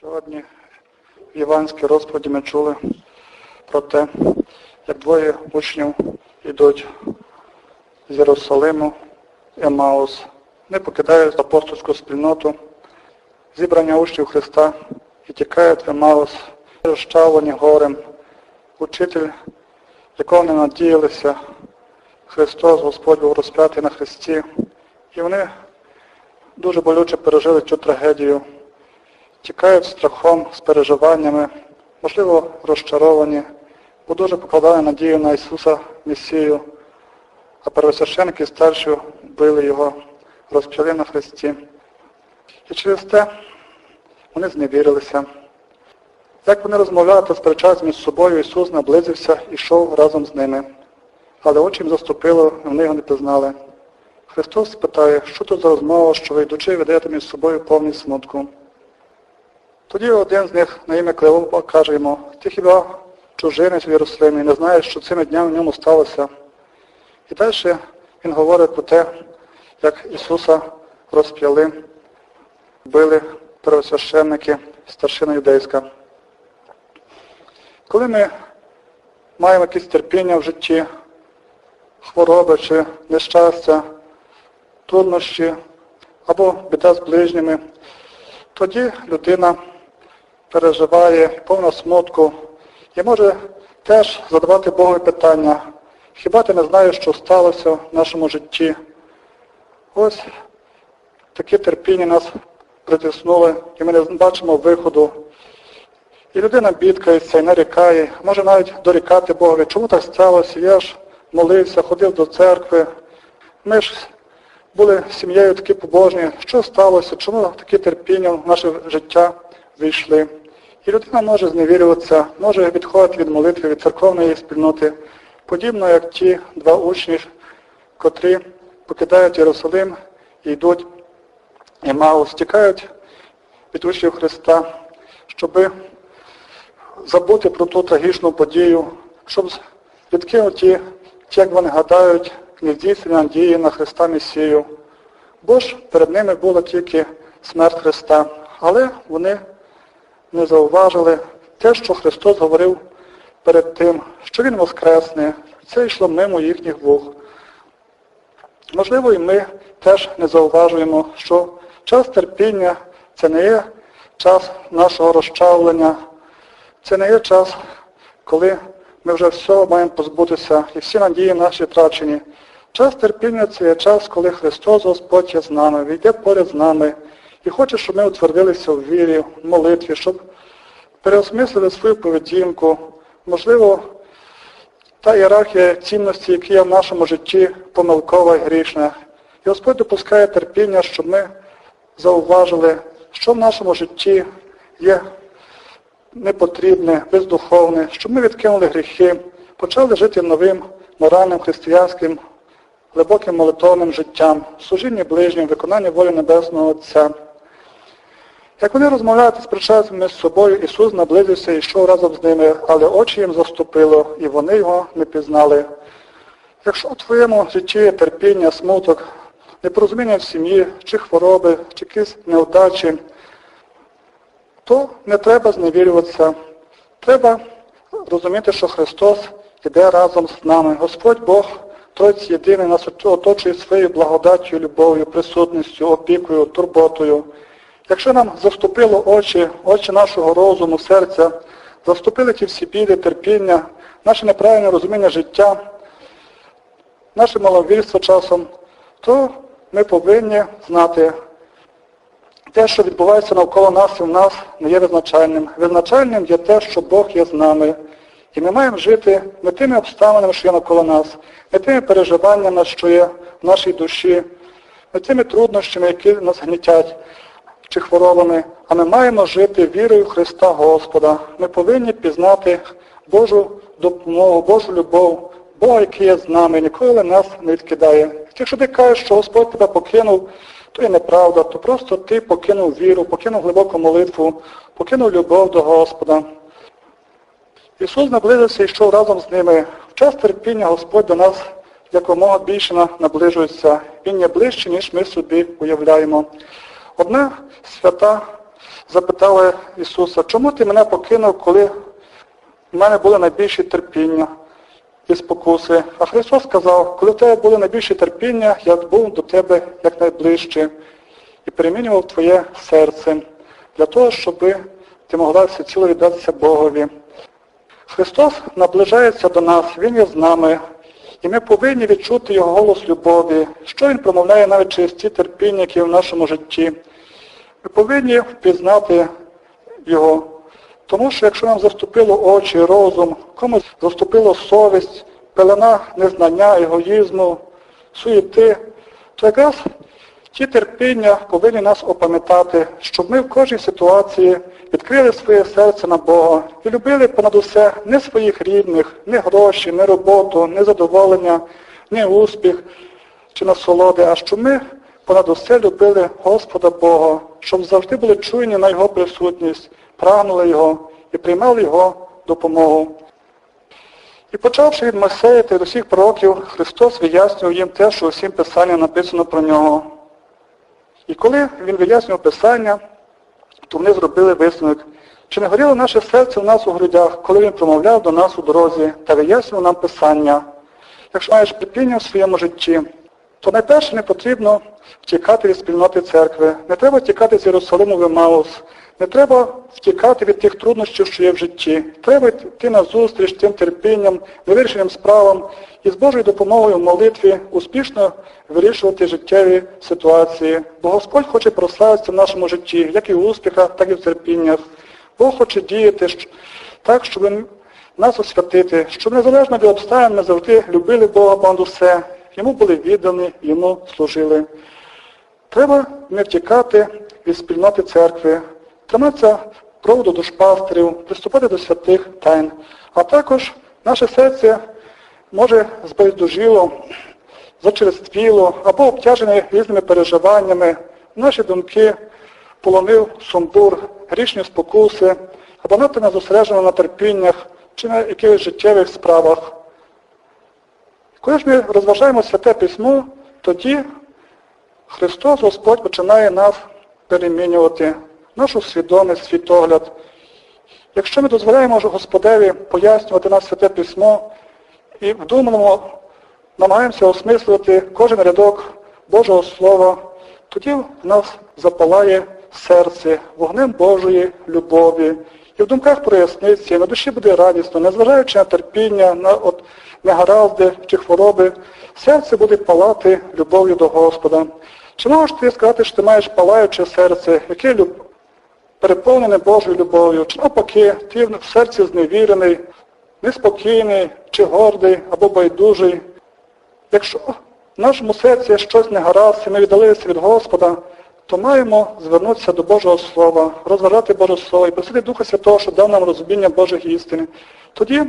Сьогодні в Іванській розповіді ми чули про те, як двоє учнів йдуть з Єрусалиму, Емаус, не покидають апостольську спільноту, зібрання учнів Христа і тікають в Емаус, розчавлені горем. Учитель, якого не надіялися, Христос, Господь був розп'ятий на Христі, і вони дуже болюче пережили цю трагедію тікають страхом, з переживаннями, можливо, розчаровані, бо дуже покладали надію на Ісуса Месію, а первосвященники старші били Його, розп'яли на Христі. І через те вони зневірилися. Як вони розмовляли та сперечались між собою, Ісус наблизився і йшов разом з ними. Але очі їм заступило, вони його не пізнали. Христос спитає, що тут за розмова, що ви йдучи ведете між собою повні смутку. Тоді один з них на ім'я Клеопа каже йому, ти хіба чужинець в Єрусалимі, не знаєш, що цими днями в ньому сталося. І далі він говорить про те, як Ісуса розп'яли, били первосвященники, старшина юдейська. Коли ми маємо якісь терпіння в житті, хвороби чи нещастя, труднощі або біда з ближніми, тоді людина переживає повна смутку і може теж задавати Богу питання, хіба ти не знаєш, що сталося в нашому житті? Ось такі терпіння нас притиснули, і ми не бачимо виходу. І людина бідкається і нарікає, може навіть дорікати Богові, чому так сталося? Я ж молився, ходив до церкви. Ми ж були сім'єю такі побожні, що сталося, чому такі терпіння в наше життя вийшли. І людина може зневірюватися, може відходити від молитви, від церковної спільноти, подібно як ті два учні, котрі покидають Єрусалим і йдуть і мало стікають від учнів Христа, щоб забути про ту трагічну подію, щоб відкинути, як вони гадають, нездійснення надії на Христа Месію. Бо ж перед ними була тільки смерть Христа, але вони не зауважили те, що Христос говорив перед тим, що Він воскресне, це йшло мимо їхніх вух. Можливо, і ми теж не зауважуємо, що час терпіння це не є час нашого розчавлення, це не є час, коли ми вже все маємо позбутися і всі надії наші втрачені. Час терпіння це є час, коли Христос Господь є з нами, війде поряд з нами і хоче, щоб ми утвердилися в вірі, в молитві, щоб переосмислили свою поведінку. Можливо, та ієрархія цінності, які є в нашому житті, помилкова і грішна. І Господь допускає терпіння, щоб ми зауважили, що в нашому житті є непотрібне, бездуховне, щоб ми відкинули гріхи, почали жити новим моральним, християнським, глибоким молитовним життям, служіння ближнім, виконання волі Небесного Отця. Як вони розмовляють і сперечаються між собою, Ісус наблизився і йшов разом з ними, але очі їм заступило, і вони його не пізнали. Якщо у твоєму житті є терпіння, смуток, непорозуміння в сім'ї, чи хвороби, чи якісь неудачі, то не треба зневірюватися. Треба розуміти, що Христос йде разом з нами. Господь Бог, Тройць єдиний, нас оточує своєю благодаттю, любов'ю, присутністю, опікою, турботою. Якщо нам заступило очі, очі нашого розуму, серця, заступили ті всі біди, терпіння, наше неправильне розуміння життя, наше маловірство часом, то ми повинні знати, те, що відбувається навколо нас і в нас, не є визначальним. Визначальним є те, що Бог є з нами. І ми маємо жити не тими обставинами, що є навколо нас, не тими переживаннями, що є в нашій душі, не тими труднощами, які нас гнітять, чи хворобами, а ми маємо жити вірою Христа Господа. Ми повинні пізнати Божу допомогу, Божу любов, Бога, який є з нами, ніколи нас не відкидає. Якщо ти кажеш, що Господь тебе покинув, то є неправда, то просто ти покинув віру, покинув глибоку молитву, покинув любов до Господа. Ісус наблизився і йшов разом з ними. В час терпіння Господь до нас якомога більше наближується. Він є ближче, ніж ми собі уявляємо. Одна свята запитали Ісуса, чому ти мене покинув, коли в мене були найбільші терпіння і спокуси? А Христос сказав, коли в тебе були найбільші терпіння, я був до тебе якнайближче і перемінював твоє серце для того, щоб ти могла всеціло віддатися Богові. Христос наближається до нас, Він є з нами, і ми повинні відчути Його голос любові, що Він промовляє навіть через ті терпіння, які в нашому житті. Ми повинні впізнати Його. Тому що якщо нам заступило очі, розум, комусь заступило совість, пелена незнання, егоїзму, суєти, то якраз ті терпіння повинні нас опам'ятати, щоб ми в кожній ситуації відкрили своє серце на Бога і любили понад усе не своїх рідних, не гроші, не роботу, не задоволення, не успіх чи насолоди, а щоб ми понад усе любили Господа Бога, щоб завжди були чуйні на Його присутність, прагнули Його і приймали Його допомогу. І почавши від Мойсея та від усіх пророків, Христос вияснював їм те, що усім Писанням написано про нього. І коли він вияснював Писання, то вони зробили висновок. Чи не горіло наше серце в нас у грудях, коли він промовляв до нас у дорозі та вияснював нам Писання? Якщо маєш терпіння в своєму житті, то найперше не потрібно втікати від спільноти церкви. Не треба втікати з Єрусалиму в Емаус. Не треба втікати від тих труднощів, що є в житті. Треба йти на зустріч тим терпінням, невирішеним справам і з Божою допомогою в молитві успішно вирішувати життєві ситуації. Бо Господь хоче прославитися в нашому житті, як і в успіхах, так і в терпіннях. Бог хоче діяти так, щоб нас освятити, щоб незалежно від обставин ми завжди любили Бога понад усе, йому були віддані, йому служили. Треба не втікати від спільноти церкви, триматися проводу душпастерів, приступати до святих тайн. А також наше серце може збайдужило, зачерствіло або обтяжене різними переживаннями, наші думки полонив сумбур, грішні спокуси, або надто не зосереджено на терпіннях чи на якихось життєвих справах. Коли ж ми розважаємо святе письмо, тоді Христос Господь починає нас перемінювати, нашу свідомість, світогляд. Якщо ми дозволяємо Господеві пояснювати нас святе письмо і вдумано намагаємося осмислювати кожен рядок Божого Слова, тоді в нас запалає серце вогнем Божої любові. І в думках проясниться, і на душі буде радісно, незважаючи на терпіння, на от, негаразди чи хвороби, серце буде палати любов'ю до Господа. Чи можеш ти сказати, що ти маєш палаюче серце, яке люб... переповнене Божою любов'ю, чи навпаки, ти в серці зневірений, неспокійний, чи гордий, або байдужий. Якщо в нашому серці щось не гаразд, і ми віддалилися від Господа, то маємо звернутися до Божого Слова, розважати Боже Слово і просити Духа Святого, щоб дав нам розуміння Божих істин. Тоді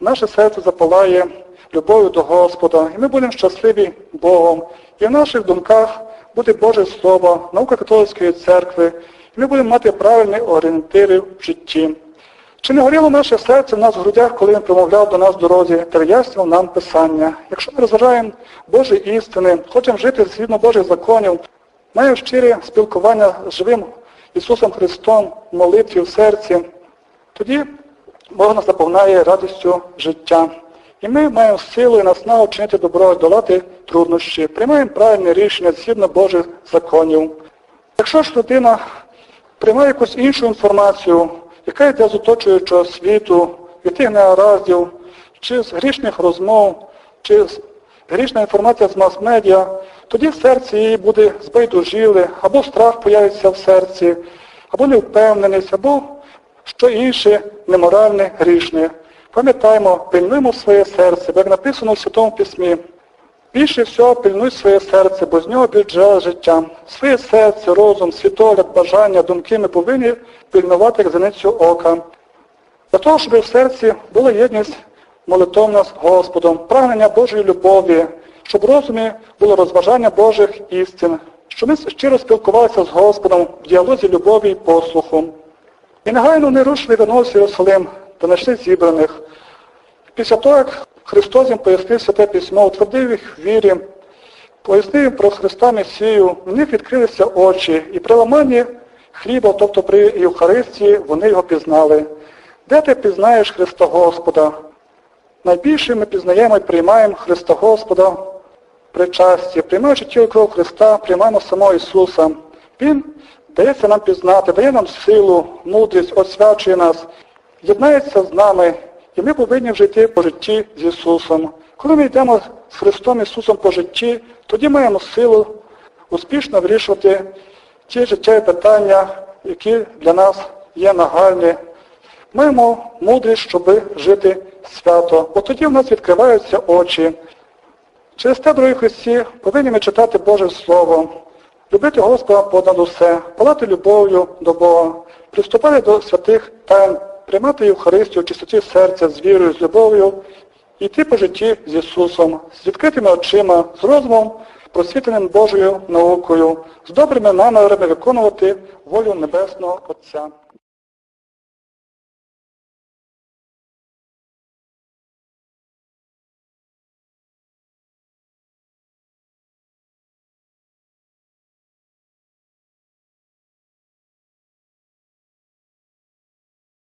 наше серце запалає любов'ю до Господа, і ми будемо щасливі Богом. І в наших думках буде Боже Слово, наука католицької церкви, ми будемо мати правильні орієнтири в житті. Чи не горіло наше серце в нас в грудях, коли він промовляв до нас в дорозі та вияснював нам Писання? Якщо ми розважаємо Божі істини, хочемо жити згідно Божих законів, маємо щире спілкування з живим Ісусом Христом в молитві в серці, тоді Бог нас заповняє радістю життя. І ми маємо силу і наснагу чинити добро, долати труднощі, приймаємо правильне рішення згідно Божих законів. Якщо ж людина приймає якусь іншу інформацію, яка йде з оточуючого світу, від тих негараздів, чи з грішних розмов, чи з грішна інформація з мас-медіа, тоді в серці її буде збайдужіле, або страх появиться в серці, або невпевненість, або що інше неморальне, грішне. Пам'ятаємо, пильнуємо своє серце, як написано в Святому Письмі. Більше всього пильнуй своє серце, бо з нього бюджет життя. Своє серце, розум, світогляд, бажання, думки ми повинні пильнувати зеницю ока. Для того, щоб в серці була єдність молитовна з Господом, прагнення Божої любові, щоб в розумі було розважання Божих істин, щоб ми щиро спілкувалися з Господом в діалозі любові і послуху. І негайно не рушили в Єрусалим та знайшли зібраних. Після того, як Христос їм пояснив Святе Письмо, утвердив їх в вірі, пояснив їм про Христа Месію, в них відкрилися очі, і при ламанні хліба, тобто при Євхаристії, вони його пізнали. Де ти пізнаєш Христа Господа? Найбільше ми пізнаємо і приймаємо Христа Господа причасті, приймаючи тіло кров Христа, приймаємо самого Ісуса. Він дається нам пізнати, дає нам силу, мудрість, освячує нас, єднається з нами, і ми повинні жити по житті з Ісусом. Коли ми йдемо з Христом Ісусом по житті, тоді маємо силу успішно вирішувати ті життєві питання, які для нас є нагальні. Маємо мудрість, щоб жити свято, бо тоді в нас відкриваються очі. Через те, дорогі Христі, повинні ми читати Боже Слово, любити Господа понад усе, палати любов'ю до Бога, приступати до святих тайн, приймати Євхаристію чистоті серця, з вірою, з любов'ю, йти по житті з Ісусом, з відкритими очима, з розумом, просвітленим Божою наукою, з добрими намірами виконувати волю Небесного Отця.